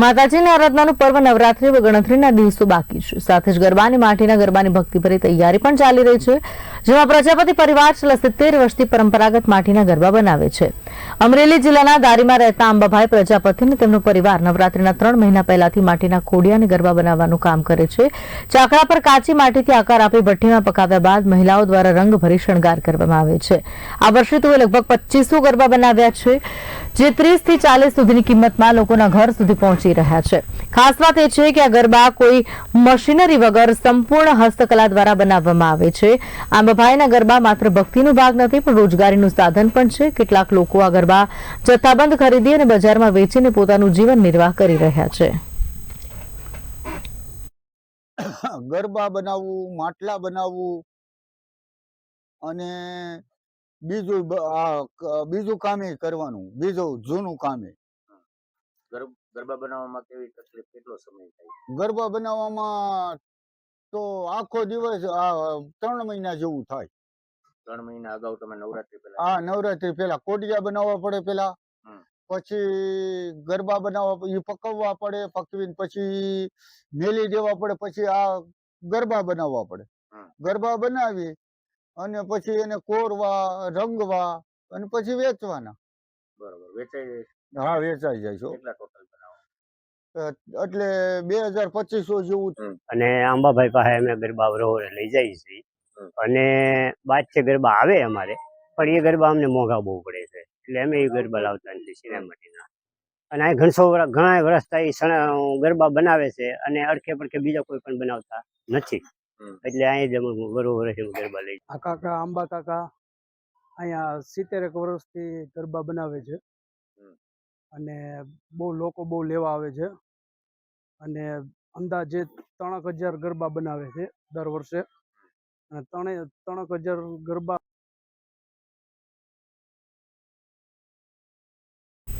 માતાજીની આરાધનાનું પર્વ નવરાત્રી હવે ગણતરીના દિવસો બાકી છે. સાથે જ ગરબાની માટીના ગરબાની ભક્તિભરી તૈયારી પણ ચાલી રહી છે, જેમાં પ્રજાપતિ પરિવાર છેલ્લા સિત્તેર વર્ષથી પરંપરાગત માટીના ગરબા બનાવે છે. અમરેલી જિલ્લાના દારીમાં રહેતા અંબાભાઈ પ્રજાપતિ અને તેમનો પરિવાર નવરાત્રીના ત્રણ મહિના પહેલાથી માટીના કોડિયાને ગરબા બનાવવાનું કામ કરે છે. ચાકડા પર કાચી માટીથી આકાર આપી ભઠ્ઠીમાં પકાવ્યા બાદ મહિલાઓ દ્વારા રંગભરી શણગાર કરવામાં આવે છે. આ વર્ષે તેઓએ લગભગ પચીસો ગરબા બનાવ્યા છે. જે ત્રીસથી ચાલીસ સુધીની કિંમતમાં લોકોના ઘર સુધી પહોંચી રહ્યા છે. ખાસ વાત એ છે કે આ ગરબા કોઈ મશીનરી વગર સંપૂર્ણ હસ્તકલા દ્વારા બનાવવામાં આવે છે. આંબાભાઈના ગરબા માત્ર ભક્તિનો ભાગ નથી, પણ રોજગારીનું સાધન પણ છે. કેટલાક લોકો આ ગરબા જથ્થાબંધ ખરીદી અને બજારમાં વેચીને પોતાનું જીવન નિર્વાહ કરી રહ્યા છે. ગરબા બનાવવું, માટલા બનાવવું અને બીજું બીજું કામે કરવાનું બીજું જૂનું કામે ગરબા બનાવવામાં કેવી તકલીફ કેટલો સમય થાય? ગરબા બનાવવામાં તો આખો દિવસ ત્રણ મહિના જેવું થાય. ત્રણ મહિના અગાઉ તમે નવરાત્રી પહેલા આ નવરાત્રી પેલા કોડિયા બનાવવા પડે પેલા પછી ગરબા બનાવવા એ પકવવા પડે પકવીને પછી મેલી દેવા પડે પછી આ ગરબા બનાવવા પડે. ગરબા બનાવી અને પછી એને કોરવા રંગવા અને પછી વેચવાના. બરોબર વેચાઈ જાય હા વેચાઈ જાય છે કેટલા ટોટલ બનાવો? એટલે બે હજાર પચીસો જેવું અને આંબાભાઈ પાસે અમે ગરબા રોજ લઈ જઈએ છીએ. અને બાદ છે ગરબા આવે અમારે પણ એ ગરબા અમને મોંઘા બહુ પડે છે. એટલે અમે એ ગરબા લાવતા નથી સિનેમાટીના. અને આ ઘણસો ઘણા વર્ષ થાય ગરબા બનાવે છે અને અડખે પડખે બીજા કોઈ પણ બનાવતા નથી. એટલે અહીંયા જ અમે વરો વર્ષ ગરબા લઈ. આ કાકા આંબા કાકા અહીંયા સિત્તેરેક વર્ષથી ગરબા બનાવે છે. અને બહુ લોકો બહુ લેવા આવે છે. અને અંદાજે ત્રણેક હજાર ગરબા બનાવે છે દર વર્ષે. અને ત્રણે ત્રણેક હજાર ગરબા